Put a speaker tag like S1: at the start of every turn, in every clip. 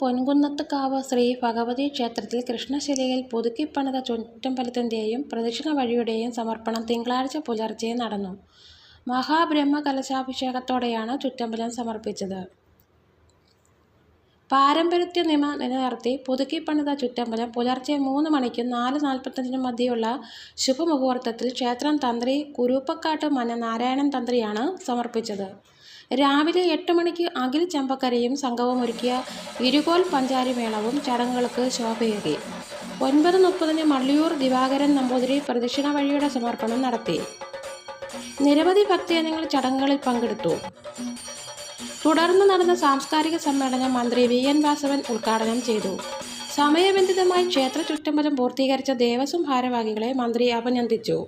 S1: പൊൻകുന്നത്തുകാവ് ശ്രീ ഭഗവതി ക്ഷേത്രത്തിൽ കൃഷ്ണശിലയിൽ പുതുക്കിപ്പണിത ചുറ്റമ്പലത്തിന്റെയും പ്രദക്ഷിണ വഴിയുടെയും സമർപ്പണം തിങ്കളാഴ്ച പുലർച്ചെ നടന്നു. മഹാബ്രഹ്മ കലശാഭിഷേകത്തോടെയാണ് ചുറ്റമ്പലം സമർപ്പിച്ചത്. പാരമ്പര്യത്തനിമ നിലനിർത്തി പുതുക്കിപ്പണിത ചുറ്റമ്പലം പുലർച്ചെ മൂന്ന് മണിക്കും നാല് നാൽപ്പത്തഞ്ചിനും മധ്യയുള്ള ശുഭമുഹൂർത്തത്തിൽ ക്ഷേത്രം തന്ത്രി കുരൂപ്പക്കാട്ട് മന നാരായണൻ തന്ത്രിയാണ് സമർപ്പിച്ചത്. രാവിലെ എട്ട് മണിക്ക് അഖിൽ ചമ്പക്കരയും സംഘവും ഒരുക്കിയ ഇരുകോൽ പഞ്ചാരിമേളവും ചടങ്ങുകൾക്ക് ശോഭയേകി. ഒൻപത് മുപ്പതിന് മള്ളിയൂർ ദിവാകരൻ നമ്പൂതിരി പ്രദക്ഷിണ വഴിയുടെ സമർപ്പണം നടത്തി. നിരവധി ഭക്തജനങ്ങൾ ചടങ്ങുകളിൽ പങ്കെടുത്തു. തുടർന്ന് നടന്ന സാംസ്കാരിക സമ്മേളനം മന്ത്രി വി. എൻ. വാസവൻ ഉദ്ഘാടനം ചെയ്തു. സമയബന്ധിതമായി ക്ഷേത്ര ചുറ്റമ്പലം പൂർത്തീകരിച്ച ദേവസ്വം ഭാരവാഹികളെ മന്ത്രി അഭിനന്ദിച്ചു.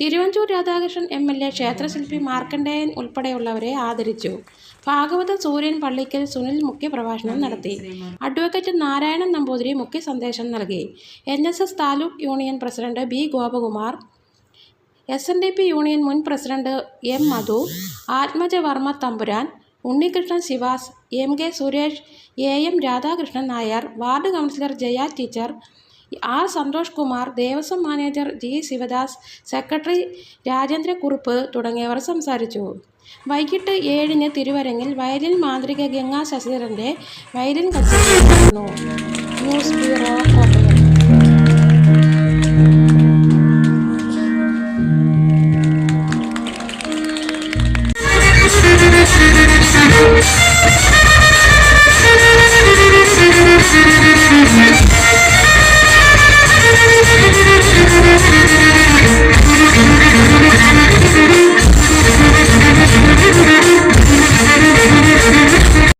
S1: Thiruvanchoor Radhakrishnan M. L. A, ക്ഷേത്രശില്പി Markandeyan ഉൾപ്പെടെയുള്ളവരെ ആദരിച്ചു. ഭാഗവത സൂര്യൻ പള്ളിക്കൽ സുനിൽ മുഖ്യപ്രഭാഷണം നടത്തി. അഡ്വക്കേറ്റ് നാരായണൻ നമ്പൂതിരി മുഖ്യ സന്ദേശം നൽകി. N. S. S. Taluk union president B. Gopakumar, S. N. D. P union മുൻ president M. Madhu, Athmaja Varma Thampuran, Unnikrishnan Sivas, M. K. Suresh, A. M. Radhakrishnan Nair, ward councillor Jaya teacher, R Santhosh Kumar Devaswom manager G. Sivadas secretary Rajendrakurup തുടങ്ങിയവർ സംസാരിച്ചു. വൈകിട്ട് ഏഴിന് തിരുവരങ്ങിൽ violin മാന്ത്രിക Ganga ശശിധരന്റെ violin കച്ചേരി നടന്നു news bureau Kottayam.